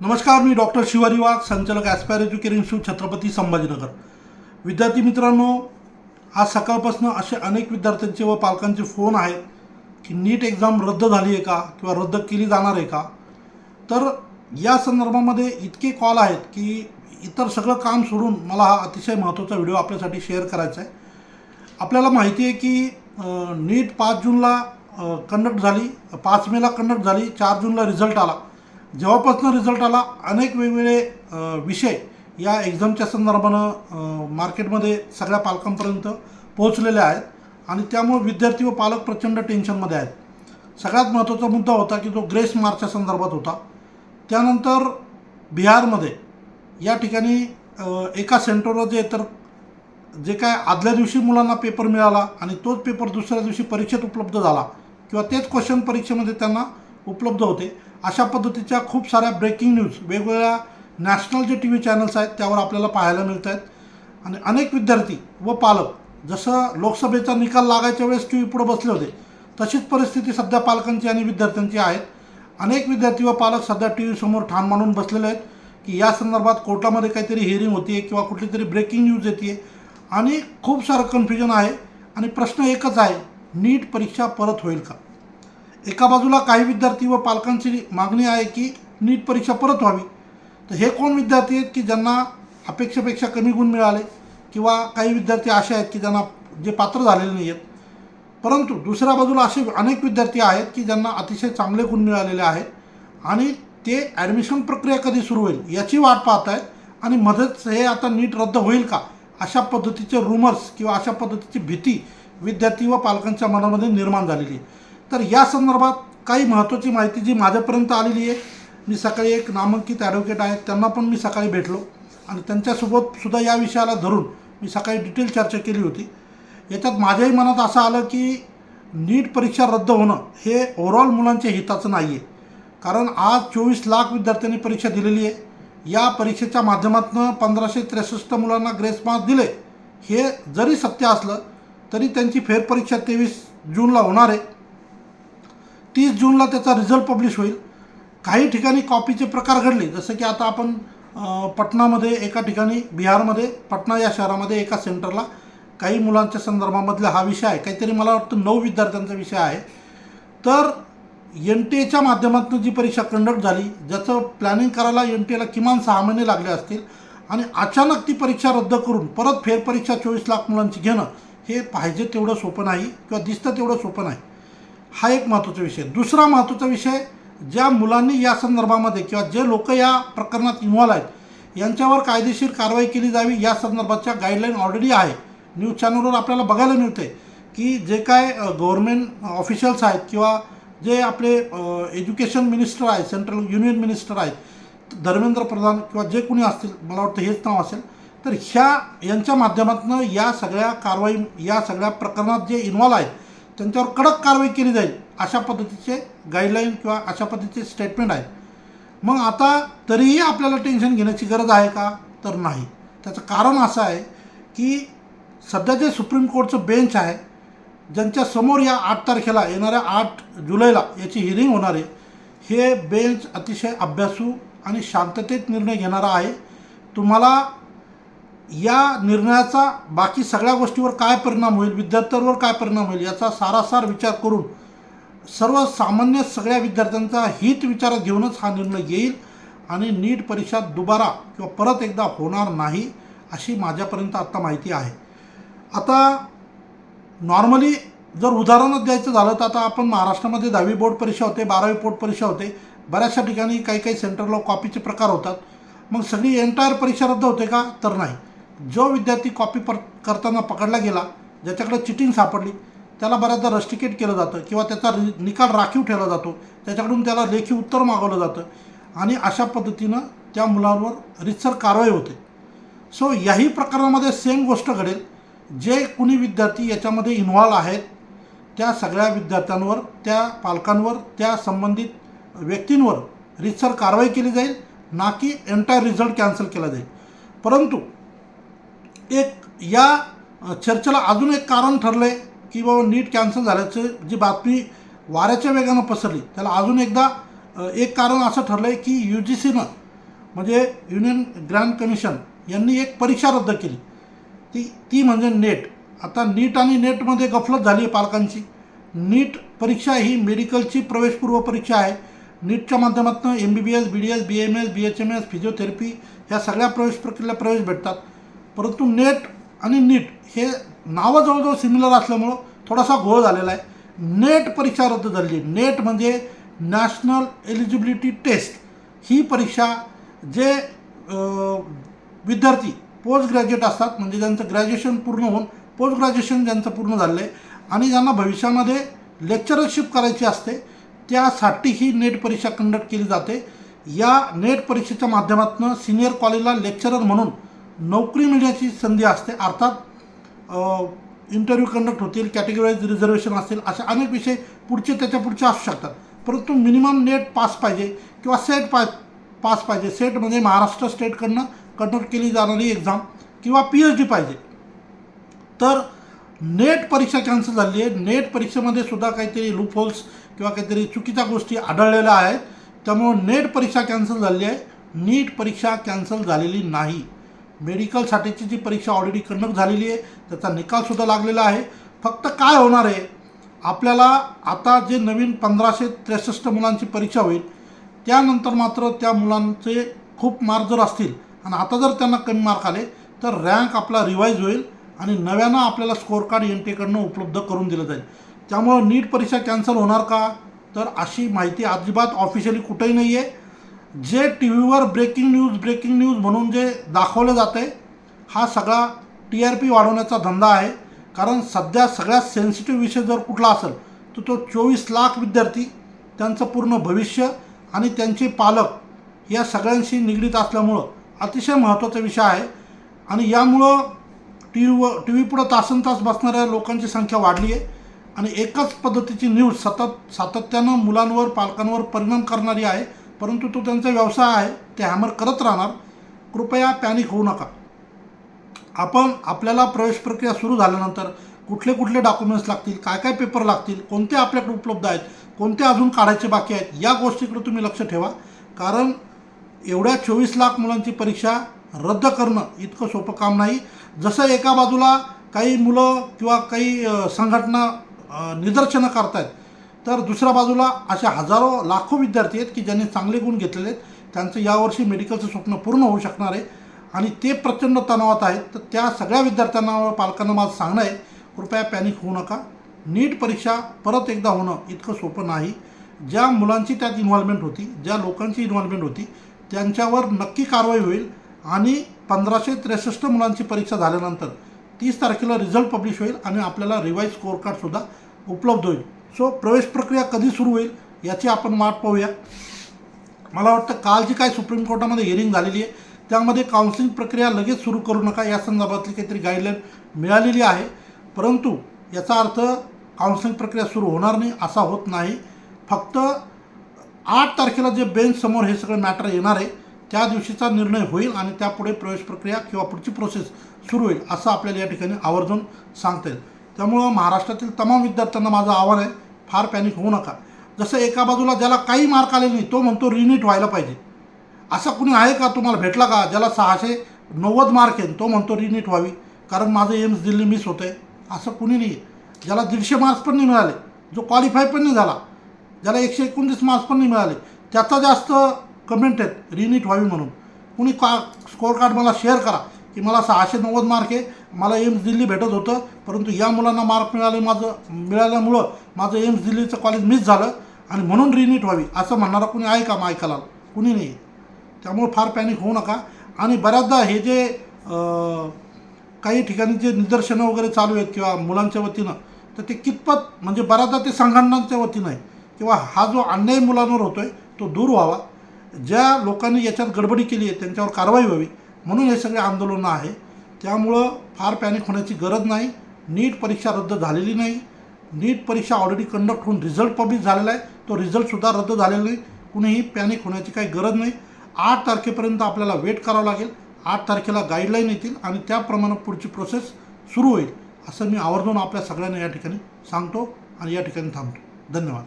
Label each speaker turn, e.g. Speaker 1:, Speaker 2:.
Speaker 1: नमस्कार मी डॉक्टर शिवाजी वाघ संचालक aspire educare institute Chhatrapati Sambhajinagar. विद्यार्थी मित्रांनो आज सकाळपासून असे अनेक विद्यार्थ्यांचे व पालकांचे फोन आहेत की नीट एक्झाम रद्द झाली आहे का किंवा रद्द केली जाणार आहे का? तर या संदर्भामध्ये इतके कॉल आहेत की इतर सगळं काम सोडून मला हा अतिशय महत्त्वाचा व्हिडिओ आपल्यासाठी शेअर करायचा आहे. आपल्याला माहिती आहे की नीट पाच जूनला कंडक्ट झाली पाच मेला कंडक्ट झाली चार जूनला रिझल्ट आला. जेव्हापासून रिझल्ट आला अनेक वेगवेगळे विषय या एक्झामच्या संदर्भानं मार्केटमध्ये सगळ्या पालकांपर्यंत पोहोचलेले आहेत. आणि त्यामुळे विद्यार्थी व पालक प्रचंड टेन्शनमध्ये आहेत. सगळ्यात महत्त्वाचा मुद्दा होता की तो ग्रेस मार्कच्या संदर्भात होता. त्यानंतर बिहारमध्ये या ठिकाणी एका सेंटरवर जे तर जे काय आदल्या दिवशी मुलांना पेपर मिळाला आणि तोच पेपर दुसऱ्या दिवशी परीक्षेत उपलब्ध झाला किंवा तेच क्वेश्चन परीक्षेमध्ये त्यांना उपलब्ध होते. अशा पद्धतीच्या खूप साऱ्या ब्रेकिंग न्यूज वेगवेगळ्या नॅशनल जे टी व्ही चॅनल्स आहेत त्यावर आपल्याला पाहायला मिळत आहेत आणि अनेक विद्यार्थी व पालक जसं लोकसभेचा निकाल लागायच्या वेळेस टी व्ही पुढे बसले होते तशीच परिस्थिती सध्या पालकांची आणि विद्यार्थ्यांची आहेत. अनेक विद्यार्थी व पालक सध्या टी व्हीसमोर ठाण मांडून बसलेले आहेत की या संदर्भात कोर्टामध्ये काहीतरी हिअरिंग होती किंवा कुठली तरी ब्रेकिंग न्यूज येते आणि खूप सारं कन्फ्युजन आहे. आणि प्रश्न एकच आहे नीट परीक्षा परत होईल का? एका बाजूला काही विद्यार्थी व पालकांची मागणी आहे की नीट परीक्षा परत व्हावी. तर हे कोण विद्यार्थी आहेत की ज्यांना अपेक्षेपेक्षा कमी गुण मिळाले किंवा काही विद्यार्थी असे आहेत की ज्यांना जे पात्र झालेले नाही आहेत परंतु दुसऱ्या बाजूला असे अनेक विद्यार्थी आहेत की ज्यांना अतिशय चांगले गुण मिळालेले आहेत आणि ते ॲडमिशन प्रक्रिया कधी सुरू होईल याची वाट पाहत आहेत आणि मध्येच हे आता नीट रद्द होईल का अशा पद्धतीचे रुमर्स किंवा अशा पद्धतीची भीती विद्यार्थी व पालकांच्या मनामध्ये निर्माण झालेली आहे. तर या संदर्भात काही महत्त्वाची माहिती जी माझ्यापर्यंत आलेली आहे मी सकाळी एक नामांकित ॲडव्होकेट आहेत त्यांना पण मी सकाळी भेटलो आणि त्यांच्यासोबत सुद्धा या विषयाला धरून मी सकाळी डिटेल चर्चा केली होती. याच्यात माझ्याही मनात असं आलं की नीट परीक्षा रद्द होणं हे ओव्हरऑल मुलांच्या हिताचं नाही आहे कारण आज चोवीस लाख विद्यार्थ्यांनी परीक्षा दिलेली आहे. या परीक्षेच्या माध्यमातून पंधराशे त्रेसष्ट मुलांना ग्रेस मार्क दिले. हे जरी सत्य असलं तरी त्यांची फेरपरीक्षा तेवीस जूनला होणार आहे. तीस जूनला त्याचा रिझल्ट पब्लिश होईल. काही ठिकाणी कॉपीचे प्रकार घडले जसं की आता आपण पटणामध्ये पटनामध्ये एका ठिकाणी बिहारमध्ये पटना या शहरामध्ये एका सेंटरला काही मुलांच्या संदर्भामधला हा विषय आहे. काहीतरी मला वाटतं नऊ विद्यार्थ्यांचा विषय आहे. तर एन टी एच्या माध्यमातून जी परीक्षा कंडक्ट झाली ज्याचं प्लॅनिंग करायला एन टी एला किमान सहा महिने लागले असतील आणि अचानक ती परीक्षा रद्द करून परत फेरपरीक्षा चोवीस लाख मुलांची घेणं हे पाहिजे तेवढं सोपं नाही किंवा दिसतं तेवढं सोपं नाही. हा एक महत्त्वाचा विषय. दुसरा महत्त्वाचा विषय ज्या मुलांनी या संदर्भामध्ये किंवा जे लोक या प्रकरणात इन्व्हॉल्व आहेत यांच्यावर कायदेशीर कारवाई केली जावी या संदर्भाच्या गाईडलाईन ऑलरेडी आहे. न्यूज चॅनलवर आपल्याला बघायला मिळते की जे काय गव्हर्मेंट ऑफिशियल्स आहेत किंवा जे आपले एज्युकेशन मिनिस्टर आहेत सेंट्रल युनियन मिनिस्टर आहेत धर्मेंद्र प्रधान किंवा जे कोणी असतील मला वाटतं हेच नाव असेल तर ह्या यांच्या माध्यमातून या सगळ्या कारवाई या सगळ्या प्रकरणात जे इन्व्हॉल्व आहेत त्यांच्यावर कडक कारवाई केली जाईल अशा पद्धतीचे गाईडलाईन किंवा अशा पद्धतीचे स्टेटमेंट आहे मग आता तरीही आपल्याला टेन्शन घेण्याची गरज आहे का? तर नाही. त्याचं कारण असं आहे की सध्या जे सुप्रीम कोर्टचं बेंच आहे ज्यांच्या समोर या आठ तारखेला येणाऱ्या आठ जुलैला याची हिअरिंग होणार आहे हे बेंच अतिशय अभ्यासू आणि शांततेत निर्णय घेणारा आहे. तुम्हाला या निर्णयाचा बाकी सगळ्या गोष्टीवर काय परिणाम होईल विद्यार्थ्यांवर काय परिणाम होईल याचा सारासार विचार करून सर्वसामान्य सगळ्या विद्यार्थ्यांचा हित विचारात घेऊनच हा निर्णय येईल आणि नीट परीक्षा दुबारा किंवा परत एकदा होणार नाही अशी माझ्यापर्यंत आत्ता माहिती आहे. आता नॉर्मली जर उदाहरणच द्यायचं झालं तर आता आपण महाराष्ट्रामध्ये दहावी बोर्ड परीक्षा होते बारावी बोर्ड परीक्षा होते. बऱ्याचशा ठिकाणी काही काही सेंटरला कॉपीचे प्रकार होतात. मग सगळी एंटायर परीक्षा रद्द होते का? तर नाही. जो विद्यार्थी कॉपी पर करताना पकडला गेला ज्याच्याकडे चिटिंग सापडली त्याला बऱ्याचदा रस्टिकेट केलं जातं किंवा त्याचा रि निकाल राखीव ठेवला जातो. त्याच्याकडून त्याला लेखी उत्तर मागवलं जातं. आणि अशा पद्धतीनं त्या मुलांवर रितसर कारवाई होते. सो याही प्रकरणामध्ये सेम गोष्ट घडेल. जे कुणी विद्यार्थी याच्यामध्ये इन्व्हॉल्व आहेत त्या सगळ्या विद्यार्थ्यांवर त्या पालकांवर त्या संबंधित व्यक्तींवर रितसर कारवाई केली जाईल ना की एंटायर रिझल्ट कॅन्सल केला जाईल. परंतु एक या चर्चेला अजून एक कारण ठरलं आहे की बाबा नीट कॅन्सल झाल्याचं जी बातमी वाऱ्याच्या वेगानं पसरली त्याला अजून एकदा एक कारण असं ठरलं आहे की यू जी सीनं म्हणजे युनियन ग्रँड कमिशन यांनी एक परीक्षा रद्द केली. ती ती म्हणजे नेट. आता नीट आणि नेटमध्ये गफलत झाली आहे पालकांची. नीट परीक्षा ही मेडिकलची प्रवेशपूर्व परीक्षा आहे. नीटच्या माध्यमातून M B B S B D S B M S B H M S physiotherapy ह्या सगळ्या प्रवेश प्रक्रियेला प्रवेश भेटतात. परंतु नेट आणि नीट हे नावं जवळजवळ सिमिलर असल्यामुळं थोडासा घोळ झालेला आहे. नेट परीक्षा रद्द झाली नेट म्हणजे नॅशनल एलिजिबिलिटी टेस्ट ही परीक्षा जे विद्यार्थी पोस्ट ग्रॅज्युएट असतात म्हणजे ज्यांचं ग्रॅज्युएशन पूर्ण होऊन पोस्ट ग्रॅज्युएशन ज्यांचं पूर्ण झालं आहे आणि ज्यांना भविष्यामध्ये लेक्चरशिप करायची असते त्यासाठी ही नेट परीक्षा कंडक्ट केली जाते. या नेट परीक्षेच्या माध्यमातून सिनियर कॉलेजला लेक्चरर म्हणून नोकरी मिळण्याची संधी असते. अर्थात इंटरव्ह्यू कंडक्ट होतील कॅटेगरीज रिझर्वेशन असतील असे अनेक विषय पुढचे त्याच्या पुढचे असू शकतात. परंतु मिनिमम नेट पास पाहिजे किंवा सेट पा पास पाहिजे. सेट म्हणजे महाराष्ट्र स्टेटकडनं कंडक्ट केली जाणारी एक्झाम किंवा पी एच डी पाहिजे. तर नेट परीक्षा कॅन्सल झाली आहे. नेट परीक्षेमध्ये सुद्धा काहीतरी लूपहोल्स किंवा काहीतरी चुकीच्या गोष्टी आढळलेल्या आहेत. त्यामुळं नेट परीक्षा कॅन्सल झाली आहे. नीट परीक्षा कॅन्सल झालेली नाही. मेडिकलसाठीची जी परीक्षा ऑलरेडी कंडक्ट झालेली आहे त्याचा निकालसुद्धा लागलेला आहे. फक्त काय होणार आहे आपल्याला आता जे नवीन पंधराशे त्रेसष्ट मुलांची परीक्षा होईल त्यानंतर मात्र त्या मुलांचे खूप मार्क जर असतील आणि आता जर त्यांना कमी मार्क आले तर रँक आपला रिवाईज होईल आणि नव्यानं आपल्याला स्कोअर कार्ड एन टीकडनं उपलब्ध करून दिलं जाईल. त्यामुळं नीट परीक्षा कॅन्सल होणार का? तर अशी माहिती अजिबात ऑफिशियली कुठेही नाही आहे जे टी व्हीवर ब्रेकिंग न्यूज ब्रेकिंग न्यूज म्हणून जे दाखवलं जातं आहे हा सगळा टी आर पी वाढवण्याचा धंदा आहे. कारण सध्या सगळ्यात सेन्सिटिव्ह विषय जर कुठला असेल तर तो चोवीस लाख विद्यार्थी त्यांचं पूर्ण भविष्य आणि त्यांचे पालक या सगळ्यांशी निगडीत असल्यामुळं अतिशय महत्त्वाचा विषय आहे. आणि यामुळं टी व्हीवर टी व्ही पुढं तासन तास बसणाऱ्या लोकांची संख्या वाढली आहे आणि एकच पद्धतीची न्यूज सतत सातत्यानं मुलांवर पालकांवर परिणाम करणारी आहे. परंतु तो त्यांचा व्यवसाय आहे ते हॅमर करत राहणार. कृपया पॅनिक होऊ नका. आपण आपल्याला प्रवेश प्रक्रिया सुरू झाल्यानंतर कुठले कुठले डॉक्युमेंट्स लागतील काय काय पेपर लागतील कोणते आपल्याकडे उपलब्ध आहेत कोणते अजून काढायचे बाकी आहेत या गोष्टीकडे तुम्ही लक्ष ठेवा. कारण एवढ्या चोवीस लाख मुलांची परीक्षा रद्द करणं इतकं सोपं काम नाही. जसं एका बाजूला काही मुलं किंवा काही संघटना निदर्शनं निदर्शनं करतायत तर दुसऱ्या बाजूला असे हजारो लाखो विद्यार्थी आहेत की ज्यांनी चांगले गुण घेतलेले आहेत. त्यांचं यावर्षी मेडिकलचं स्वप्न पूर्ण होऊ शकणार आहे. आणि ते प्रचंड तणावात आहेत. तर त्या सगळ्या विद्यार्थ्यांना व पालकांना माझं सांगणं आहे कृपया पॅनिक होऊ नका. नीट परीक्षा परत एकदा होणं इतकं सोपं नाही. ज्या मुलांची त्यात इन्व्हॉल्वमेंट होती ज्या लोकांची इन्व्हॉल्वमेंट होती त्यांच्यावर नक्की कारवाई होईल. आणि पंधराशे त्रेसष्ट मुलांची परीक्षा झाल्यानंतर तीस तारखेला रिझल्ट पब्लिश होईल आणि आपल्याला रिवाईज स्कोअर कार्डसुद्धा उपलब्ध होईल. सो प्रवेश प्रक्रिया कधी सुरू होईल याची आपण वाट पाहूया. मला वाटतं काल जी काय सुप्रीम कोर्टामध्ये हिअरिंग झालेली आहे त्यामध्ये काउन्सिलिंग प्रक्रिया लगेच सुरू करू नका. या संदर्भातली काहीतरी गाईडलाईन मिळालेली आहे. परंतु याचा अर्थ काउन्सिलिंग प्रक्रिया सुरू होणार नाही असा होत नाही. फक्त आठ तारखेला जे बेंच समोर हे सगळं मॅटर येणार आहे त्या दिवशीचा निर्णय होईल आणि त्यापुढे प्रवेश प्रक्रिया किंवा पुढची प्रोसेस सुरू होईल असं आपल्याला या ठिकाणी आवर्जून सांगता येईल. त्यामुळं महाराष्ट्रातील तमाम विद्यार्थ्यांना माझं आव्हान आहे फार पॅनिक होऊ नका. जसं एका बाजूला ज्याला काही मार्क आले नाही तो म्हणतो रिनीट व्हायला पाहिजे. असं कुणी आहे का? तुम्हाला भेटला का? ज्याला सहाशे नव्वद मार्क आहे तो म्हणतो रिनीट व्हावी. कारण माझं एम्स दिल्ली मिस होतं आहे असं कुणी नाही आहे ज्याला दीडशे मार्क्स पण नाही मिळाले जो क्वालिफाय पण नाही झाला ज्याला एकशे एकोणतीस मार्क्स पण नाही मिळाले त्याचा जास्त कमेंट आहेत रिनीट व्हावी म्हणून. कुणी का स्कोअर कार्ड मला शेअर करा. की मला सहाशे नव्वद मार्क आहे. मला एम्स दिल्ली भेटत होतं परंतु या मुलांना मार्क मिळाले माझं मिळाल्यामुळं माझं एम्स दिल्लीचं कॉलेज मिस झालं आणि म्हणून रिनीट व्हावी असं म्हणणारा कुणी आहे का मायकाला कुणी नाही. त्यामुळे फार पॅनिक होऊ नका. आणि बऱ्याचदा हे जे काही ठिकाणी जे निदर्शनं वगैरे चालू आहेत किंवा मुलांच्या वतीनं तर ते कितपत म्हणजे बऱ्याचदा ते संघटनांच्या वतीनं आहे. किंवा हा जो अन्याय मुलांवर होतो आहे तो दूर व्हावा. ज्या लोकांनी याच्यात गडबडी केली आहे त्यांच्यावर कारवाई व्हावी. म्हणून हे सगळे आंदोलनं आहे. त्यामुळं फार पॅनिक होण्याची गरज नाही. नीट परीक्षा रद्द झालेली नाही. नीट परीक्षा ऑलरेडी कंडक्ट होऊन रिझल्ट पब्लिश झालेला आहे. तो रिझल्टसुद्धा रद्द झालेला नाही. कुणीही पॅनिक होण्याची काही गरज नाही. आठ तारखेपर्यंत आपल्याला वेट करावं लागेल. आठ तारखेला गाईडलाईन येतील आणि त्याप्रमाणे पुढची प्रोसेस सुरू होईल. असं मी आवर्जून आपल्या सगळ्यांना या ठिकाणी सांगतो आणि या ठिकाणी थांबतो. धन्यवाद.